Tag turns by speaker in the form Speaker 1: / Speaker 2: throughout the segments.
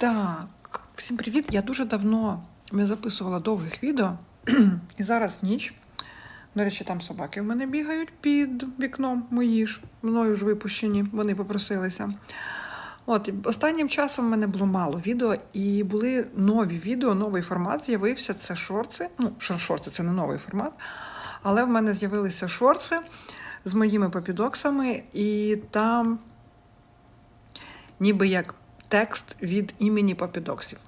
Speaker 1: Так, всім привіт. Я дуже давно не записувала довгих відео, і зараз ніч. До речі, там собаки в мене бігають під вікном мої ж, мною ж випущені, вони попросилися. От, останнім часом в мене було мало відео, і були нові відео, новий формат з'явився. Це шорти. Ну, шорти це не новий формат. Але в мене з'явилися шорти з моїми попідоксами, і там ніби як текст від імені попідоксів.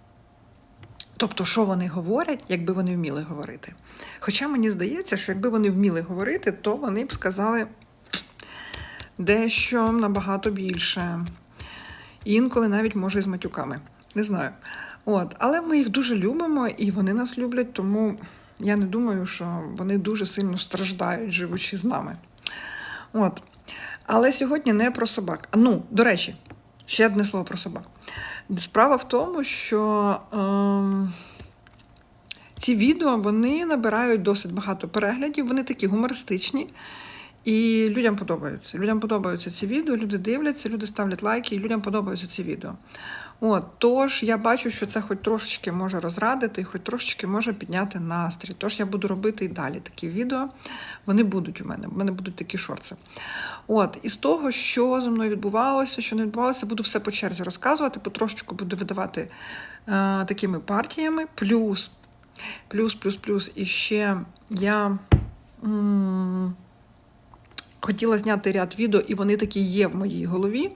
Speaker 1: Тобто, що вони говорять, якби вони вміли говорити. Хоча мені здається, що якби вони вміли говорити, то вони б сказали дещо набагато більше. Інколи навіть може з матюками. Не знаю. От. Але ми їх дуже любимо і вони нас люблять, тому я не думаю, що вони дуже сильно страждають, живучи з нами. От. Але сьогодні не про собак. Ну, до речі, ще одне слово про собак. Справа в тому, що ем, ці відео вони набирають досить багато переглядів, вони такі гумористичні. І людям подобаються. Людям подобаються ці відео, люди дивляться, люди ставлять лайки, і людям подобаються ці відео. От, тож я бачу, що це хоч трошечки може розрадити, хоч трошечки може підняти настрій. Тож я буду робити і далі такі відео. Вони будуть у мене, в мене будуть такі шорти. От, і з того, що зі мною відбувалося, що не відбувалося, буду все по черзі розказувати, потрошечку буду видавати е, такими партіями. Плюс, плюс, плюс, плюс. І ще я. М- хотіла зняти ряд відео, і вони такі є в моїй голові.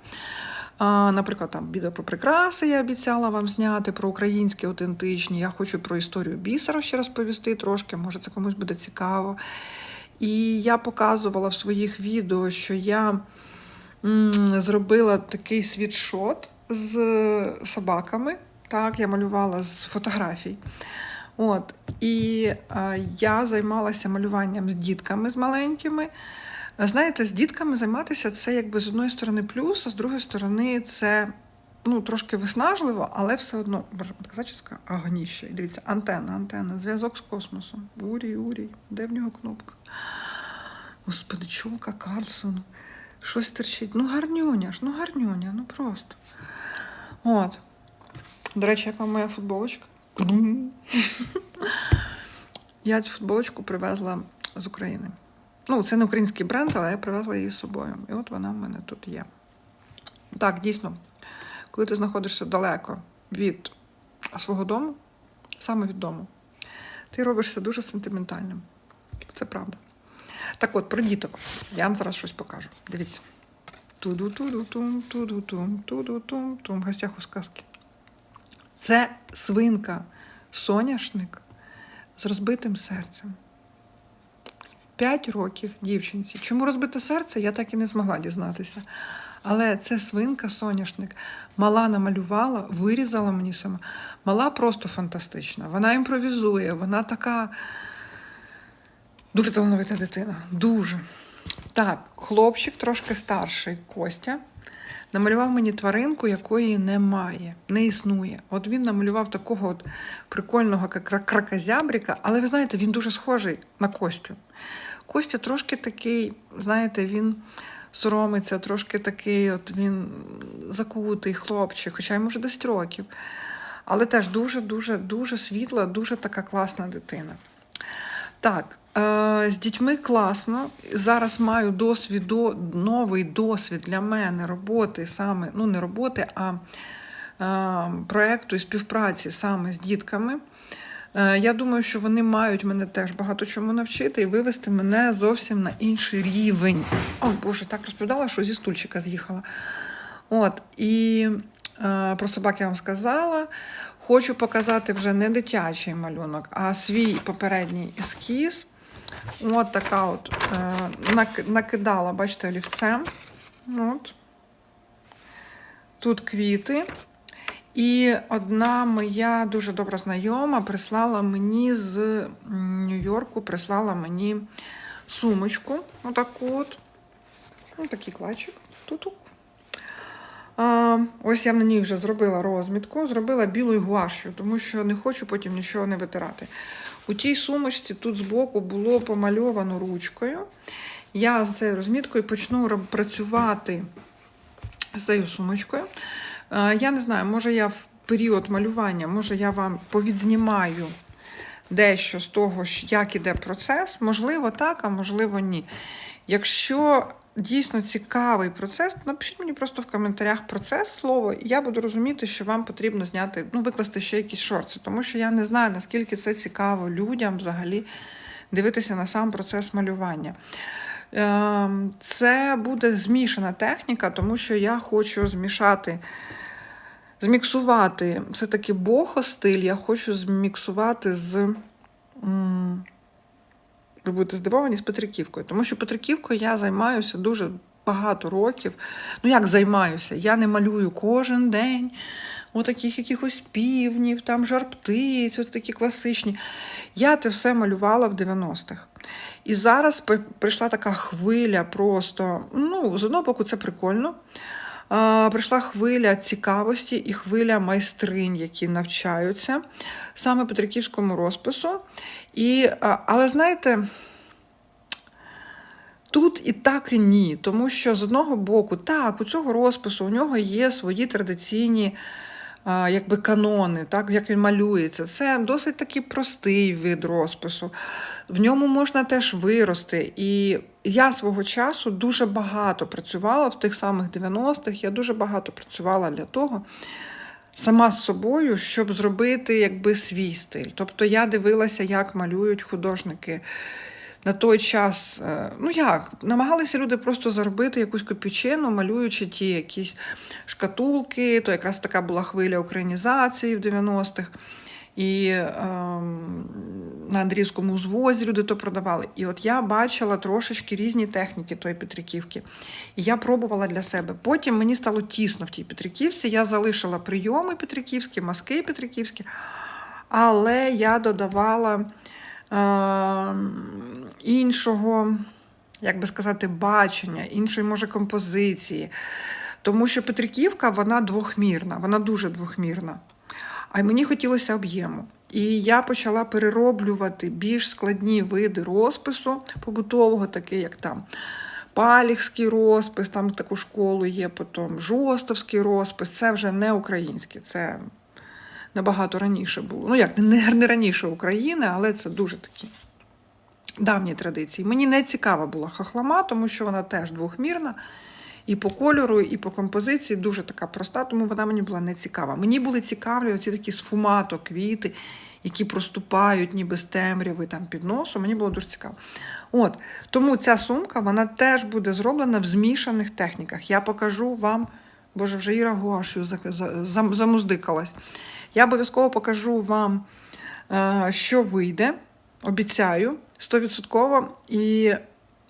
Speaker 1: Наприклад, там відео про прикраси я обіцяла вам зняти, про українські аутентичні. Я хочу про історію бісера ще розповісти трошки, може це комусь буде цікаво. І я показувала в своїх відео, що я зробила такий світшот з собаками. Так, я малювала з фотографій. От, І а, я займалася малюванням з дітками з маленькими. Знаєте, з дітками займатися це якби з одної сторони плюс, а з другої сторони це ну, трошки виснажливо, але все одно, боже, казачка агоніще. Дивіться, антенна, антенна, зв'язок з космосом. Урій, урій, де в нього кнопка? Господи, чолка, Карлсон. Щось терчить. Ну, гарнюня ж, ну гарнюня, ну просто. От. До речі, яка моя футболочка? Я цю футболочку привезла з України. Ну, це не український бренд, але я привезла її з собою. І от вона в мене тут є. Так, дійсно, коли ти знаходишся далеко від свого дому, саме від дому, ти робишся дуже сентиментальним. Це правда. Так от, про діток. Я вам зараз щось покажу. Дивіться. Туду-туду-тум, туду-тум, туду-тум, тум. В гостях у сказки. Це свинка, соняшник з розбитим серцем. 5 років дівчинці. Чому розбите серце, я так і не змогла дізнатися. Але це свинка соняшник. Мала намалювала, вирізала мені сама. Мала просто фантастична. Вона імпровізує, вона така дуже талановита дитина. Дуже. Так, хлопчик трошки старший Костя. Намалював мені тваринку, якої немає, не існує. От він намалював такого от прикольного кракозябріка, але ви знаєте, він дуже схожий на Костю. Костя трошки такий, знаєте, він соромиться, трошки такий, от він закутий хлопчик, хоча йому вже 10 років. Але теж дуже-дуже дуже світла, дуже така класна дитина. Так, з дітьми класно. Зараз маю досвід, новий досвід для мене роботи саме, ну не роботи, а е, проєкту і співпраці саме з дітками. Е, я думаю, що вони мають мене теж багато чому навчити і вивести мене зовсім на інший рівень. О, Боже, так розповідала, що зі стульчика з'їхала. От, І е, про собак я вам сказала. Хочу показати вже не дитячий малюнок, а свій попередній ескіз. От така от е, накидала, бачите, олівцем. От. Тут квіти. І одна моя дуже добра знайома прислала мені з Нью-Йорку, прислала мені сумочку. Отаку от. Ось такий клачик. Тут. А, Ось я на ній вже зробила розмітку, зробила білою гуашю, тому що не хочу потім нічого не витирати. У тій сумочці тут збоку було помальовано ручкою. Я з цією розміткою почну працювати з цією сумочкою. Е, я не знаю, може я в період малювання, може, я вам повідзнімаю дещо з того, як іде процес. Можливо, так, а можливо, ні. Якщо дійсно цікавий процес, напишіть мені просто в коментарях процес слово, і я буду розуміти, що вам потрібно зняти, ну, викласти ще якісь шорти, тому що я не знаю, наскільки це цікаво людям взагалі дивитися на сам процес малювання. Ем, Це буде змішана техніка, тому що я хочу змішати, зміксувати все-таки бохо-стиль, я хочу зміксувати з. Ви будете здивовані з Петриківкою, тому що Петриківкою я займаюся дуже багато років. Ну, як займаюся? Я не малюю кожен день отаких якихось півнів, там жар-птиць, от такі класичні. Я те все малювала в 90-х. І зараз прийшла така хвиля просто. Ну, з одного боку, це прикольно. Прийшла хвиля цікавості і хвиля майстринь, які навчаються саме Петриківському розпису. І, але знаєте, тут і так, і ні. Тому що з одного боку, так, у цього розпису у нього є свої традиційні якби канони, так, як він малюється. Це досить такий простий вид розпису. В ньому можна теж вирости. І я свого часу дуже багато працювала в тих самих 90-х, я дуже багато працювала для того, сама з собою, щоб зробити якби свій стиль. Тобто я дивилася, як малюють художники. На той час, е, ну як, намагалися люди просто заробити якусь копійчину, малюючи ті якісь шкатулки, то якраз така була хвиля українізації в 90-х. І ем, на Андріївському узвозі люди то продавали. І от я бачила трошечки різні техніки тої Петриківки. І я пробувала для себе. Потім мені стало тісно в тій Петриківці. Я залишила прийоми Петриківські, маски Петриківські, але я додавала ем, іншого, як би сказати, бачення, іншої, може, композиції. Тому що Петриківка вона двохмірна, вона дуже двохмірна. А й мені хотілося об'єму. І я почала перероблювати більш складні види розпису побутового, таке як там паліхський розпис, там таку школу є, потім жостовський розпис. Це вже не українське, це набагато раніше було. Ну як, не, не раніше України, але це дуже такі давні традиції. Мені не цікава була хахлама, тому що вона теж двохмірна. І по кольору, і по композиції дуже така проста, тому вона мені була не цікава. Мені були цікаві оці такі сфумато квіти, які проступають ніби з темряви там під носом. Мені було дуже цікаво. От, тому ця сумка вона теж буде зроблена в змішаних техніках. Я покажу вам, боже, вже Іра зам- замуздикалась. Я обов'язково покажу вам, е, що вийде, обіцяю, 100%. І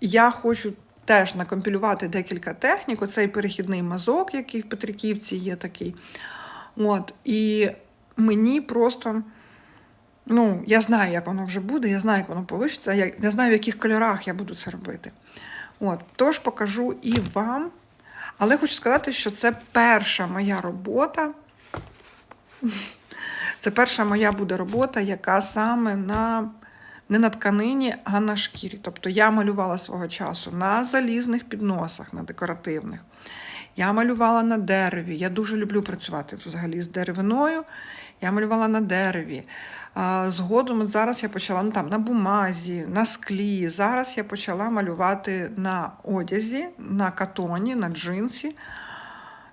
Speaker 1: я хочу теж накомпілювати декілька технік. Оцей перехідний мазок, який в Петриківці є такий. От, і мені просто, ну, я знаю, як воно вже буде, я знаю, як воно вийде, я не знаю, в яких кольорах я буду це робити. От, тож покажу і вам. Але хочу сказати, що це перша моя робота. Це перша моя буде робота, яка саме на не на тканині, а на шкірі. Тобто я малювала свого часу на залізних підносах, на декоративних. Я малювала на дереві. Я дуже люблю працювати взагалі з деревиною. Я малювала на дереві. Згодом зараз я почала ну, там, на бумазі, на склі. Зараз я почала малювати на одязі, на катоні, на джинсі,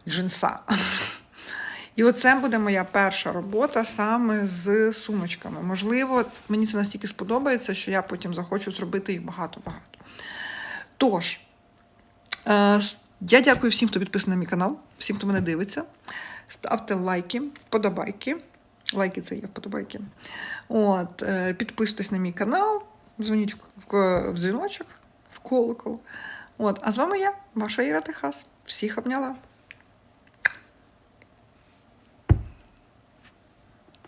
Speaker 1: джинса. І оце буде моя перша робота саме з сумочками. Можливо, мені це настільки сподобається, що я потім захочу зробити їх багато-багато. Тож, е, я дякую всім, хто підписаний на мій канал, всім, хто мене дивиться. Ставте лайки, вподобайки. Лайки це є вподобайки. От, е, підписуйтесь на мій канал, дзвоніть в, дзвіночок, в колокол. От, а з вами я, ваша Іра Техас. Всіх обняла.